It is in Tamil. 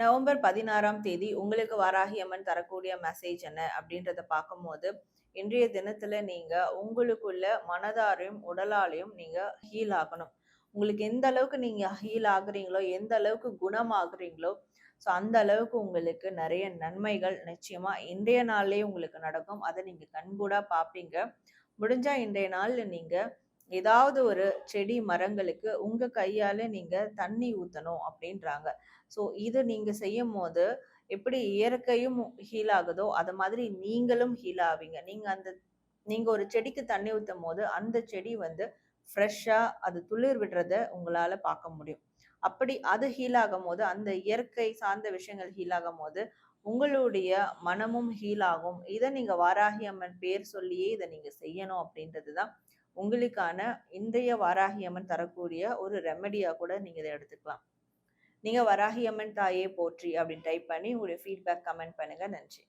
நவம்பர் பதினாறாம் தேதி உங்களுக்கு வாராகி அம்மன் தரக்கூடிய மெசேஜ் என்ன அப்படின்றத பார்க்கும்போது இன்றைய தினத்துல நீங்க உங்களுக்குள்ள மனதாரையும் உடலாலையும் நீங்க ஹீல் ஆகணும். உங்களுக்கு எந்த அளவுக்கு நீங்க ஹீல் ஆகுறீங்களோ எந்த அளவுக்கு குணமாகறீங்களோ ஸோ அந்த அளவுக்கு உங்களுக்கு நிறைய நன்மைகள் நிச்சயமா இன்றைய நாள்லயே உங்களுக்கு நடக்கும். அதை நீங்க கண்கூடா பார்ப்பீங்க. முடிஞ்சா இன்றைய நாள்ல நீங்க ஏதாவது ஒரு செடி மரங்களுக்கு உங்க கையால நீங்க தண்ணி ஊத்தணும் அப்படின்றாங்க. ஸோ இது நீங்க செய்யும் போது எப்படி இயற்கையும் ஹீல் ஆகுதோ அது மாதிரி நீங்களும் ஹீல் ஆவீங்க. நீங்க அந்த நீங்க ஒரு செடிக்கு தண்ணி ஊத்தும் போது அந்த செடி வந்து ஃப்ரெஷ்ஷாக அது துளிர் விடுறத உங்களால பார்க்க முடியும். அப்படி அது ஹீல் ஆகும் போது அந்த இயற்கை சார்ந்த விஷயங்கள் ஹீல் ஆகும் போது உங்களுடைய மனமும் ஹீல் ஆகும். இதை நீங்க வாராகி அம்மன் பேர் சொல்லியே இதை நீங்க செய்யணும் அப்படின்றது தான் உங்களுக்கான இன்றைய வாராகி அம்மன் தரக்கூடிய ஒரு ரெமடியாக கூட நீங்கள் இதை எடுத்துக்கலாம். நீங்கள் வராகியம்மன் தாயே போற்றி அப்படின்னு டைப் பண்ணி உங்களுடைய ஃபீட்பேக் கமெண்ட் பண்ணுங்க. நன்றி.